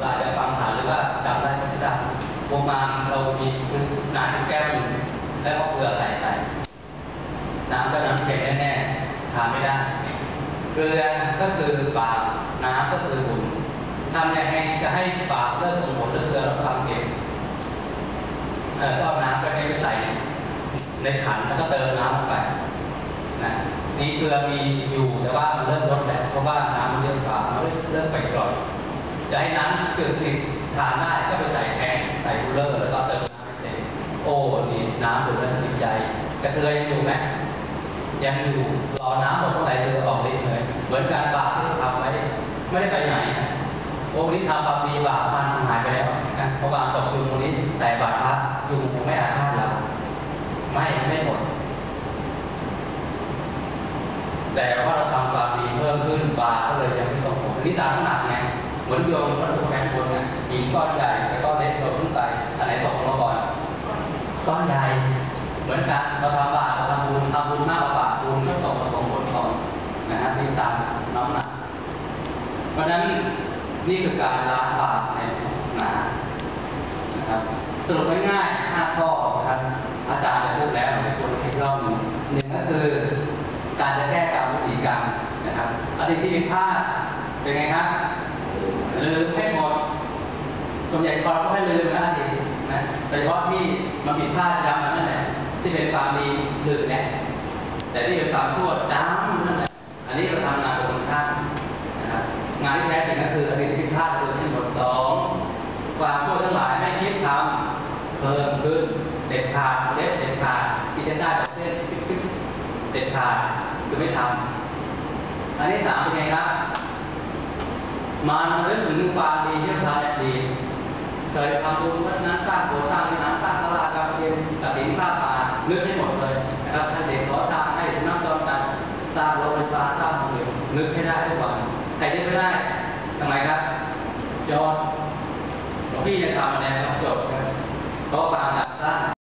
เราจะฟังผ่านหรือว่าจำได้ก็ไม่ทราบโบมาเรามีน้ำแก้วหนึ่งแล้วเอาเกลือใส่ไปน้ำก็น้ำเค็มแน่ๆทานไม่ได้ เกลือก็คือบาปน้ำก็คือบุญทำยังไงจะให้บาปเลิกส่งผลเลิกเกลือแล้วทำเค็มเออก็เอาน้ำไปให้ไปใส่ในขันแล้วก็เติมน้ำลงไปนะนี่เกลือมีอยู่แต่ว่ามันเริ่มลดแล้วเพราะว่า จะให้น้ำเกิดสนิททานได้ก็ไปใส่แทนใส่คูลเลอร์แล้วก็เติมน้ำให้เต็มโอ้นี่น้ำดื่มแล้วสนิทใจกระเทยยังอยู่ไหมยังอยู่รอน้ำหมดเท่าไหร่เรือออกฤทธิ์เลยเหมือนการบาปที่เราทำไว้ไม่ได้ไปไหนโอ้นนี้ทำบาปดีบาปมันหายไปแล้วนะเพราะบางตกอยุงวันนี้ใส่บาตรพระยุงคงไม่อาฆาตเราไม่ไม่หมด แต่ว่าเราทำความดีเพิ่มขึ้นบาปก็เลยยังไม่ส่งผลอันนี้ตามหนักไง หมือนโยมวัตถุแข็งบนเนี่ยหินก้อนใหญ่แล้วก็เล็กเราขึ้นไปอันไหนตกลงมาก่อนก้อนใหญ่เหมือนกันเราทำบาปเราทำบุญทำบุญมากกว่าบาปบุญก็ตกมาส่งผลก่อนนะฮะนี่ตามน้ำหนัก เพราะฉะนั้นนี่คือการล้างบาปในศาสนานะครับสรุปง่ายๆห้าข้อนะครับอาจารย์ได้พูดแล้วไม่ควรให้รอบหนึ่งหนึ่งก็คือการจะแก้กรรมวิธีกรรมนะครับอดีตที่ผิดพลาดเป็นไงครับ ลืมให้หมดส่วนใหญ่คนก็ไม่ลืมนะอดีนะโดยเฉพาะที่มันผิดพลาดจำมันนั่นแหละที่เป็นความดีลืมเนี่ยแต่ที่เป็นความชั่วจำนั่นแหละอันนี้เราทำงานตรงข้ามนะครับงานที่แท้จริงก็คืออดีตที่ผิดพลาดลืมให้หมดสองความชั่วทั้งหลายไม่คิดทำเพิ่มขึ้นเด็ดขาดเด็ดเด็ดขาดที่จะได้จากเส้นปิ๊บๆเด็ดขาดคือไม่ทำอันที่สามเป็นไงครับ มันนึกถึงควาดีเที่เราทำดีเคยทำบุญวัดนั้นสร้างโบสถ์สร้างวิหารสร้างตลาดการเรียนตัดสินผ้าปานึกให้หมดเลยนะครับให้เด็กขอทานให้สุนัขจรจัดสร้างรถไฟฟ้าสร้างโรงเรียนนึกให้ได้ทุกวันใครนึกไม่ได้ทำไมครับโจทย์หลวงพี่จะทำอะไรครับจทย์ครับเพราะว่าบางการสร้าง